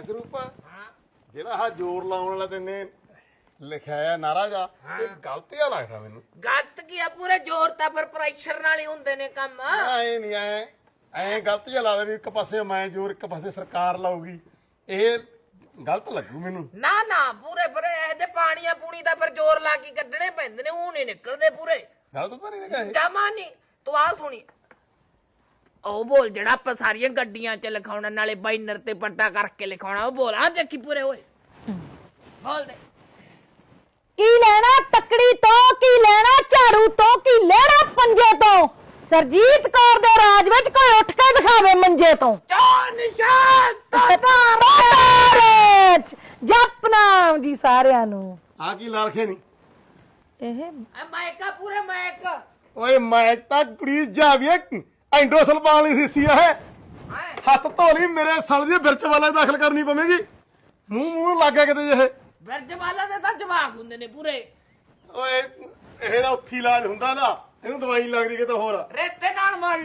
ਐ ਸਰੂਪ। ਹਾਂ ਜਿਹੜਾ ਆ ਜ਼ੋਰ ਲਾਉਣ ਵਾਲਾ ਤੈਨੇ ਲਿਖਿਆ ਆ ਨਾਰਾ ਜਾ ਇਹ ਗਲਤ ਜਿਹਾ ਲੱਗਦਾ ਮੈਨੂੰ। ਗਲਤ ਕੀ ਆ? ਪੂਰੇ ਜ਼ੋਰ ਤਾਂ ਪਰ ਪ੍ਰੈਸ਼ਰ ਨਾਲ ਹੀ ਹੁੰਦੇ ਨੇ ਕੰਮ। ਐ ਨਹੀਂ ਐ ਐ ਗਲਤ ਜਿਹਾ ਲੱਗਦਾ ਵੀ ਇੱਕ ਪਾਸੇ ਮੈਂ ਜ਼ੋਰ ਇੱਕ ਪਾਸੇ ਸਰਕਾਰ ਲਾਊਗੀ। ਇਹ ਗਲਤ ਲੱਗੂ ਮੈਨੂੰ। ਨਾ ਨਾ ਪੂਰੇ ਪੂਰੇ ਇਹਦੇ ਪਾਣੀਆਂ ਪੂਣੀ ਦਾ ਪਰ ਜ਼ੋਰ ਲਾ ਕੇ ਕੱਢਣੇ ਪੈਂਦੇ ਨੇ ਉਹ ਨਹੀਂ ਨਿਕਲਦੇ ਪੂਰੇ। ਗਲਤ ਤਾਂ ਨਹੀਂ ਹੈਗਾ ਇਹ। ਜਮਾ ਨਹੀਂ ਤੂੰ ਆ ਸੁਣੀ। ਉਹ ਬੋਲ ਜਿਹੜਾ ਆਪਾਂ ਸਾਰੀਆਂ ਗੱਡੀਆਂ 'ਚ ਲਿਖਾਉਣਾ ਨਾਲੇ ਬਾਈਨਰ ਤੇ ਪੱਟਾ ਕਰਕੇ ਲਿਖਾਉਣਾ ਉਹ ਬੋਲ ਆ ਦੇਖੀ ਪੂਰੇ ਓਏ। ਬੋਲ ਦੇ। ਕੀ ਲੈਣਾ ਤੱਕੜੀ ਤੋਂ ਕੀ ਲੈਣਾ ਝਾੜੂ ਤੋਂ ਕੀ ਲੈਣਾ ਪੰਜੇ ਤੋਂ? ਸਰਜੀਤ ਕੌਰ ਦੇ ਰਾਜ ਵਿੱਚ ਕੋਈ ਉੱਠ ਕੇ ਦਿਖਾਵੇ ਮੰਜੇ ਤੋਂ। ਚੋ ਨਿਸ਼ਾਨ ਤਾਰੇ ਜਪਨਾਮ ਜੀ ਸਾਰਿਆਂ ਨੂੰ। ਆ ਕੀ ਲਾ ਰਖੇ ਨਹੀਂ ਇਹ ਮਾਇਕਾ ਪੂਰੇ ਮਾਇਕ। ਓਏ ਮੈਂ ਤਾਂ ਕੁੜੀ ਜਾਵੀਏ ਐਂਡੋਸਲ ਪਾਣ ਲਈ ਸੀਸੀ ਆ ਹੈ ਹੱਥ ਧੋ ਲਈ ਮੇਰੇ ਸਲ ਦੀ ਬਿਰਚ ਵਾਲਾ ਦਾਖਲ ਕਰਨੀ ਪਵੇਗੀ। ਮੂੰਹ ਮੂੰਹ ਲੱਗ ਗਿਆ ਕਿਤੇ ਇਹ। ਬਿਰਜ ਵਾਲਾ ਦੇ ਤਾਂ ਜਵਾਬ ਹੁੰਦੇ ਨੇ ਪੂਰੇ। ਓਏ ਇਹਦਾ ਉੱਥੀ ਇਲਾਜ ਹੁੰਦਾ ਨਾ ਇਹਨੂੰ ਦਵਾਈ ਲੱਗਦੀ ਕਿਤੇ ਹੋਰ। ਰੇਤੇ ਨਾਲ ਮੜ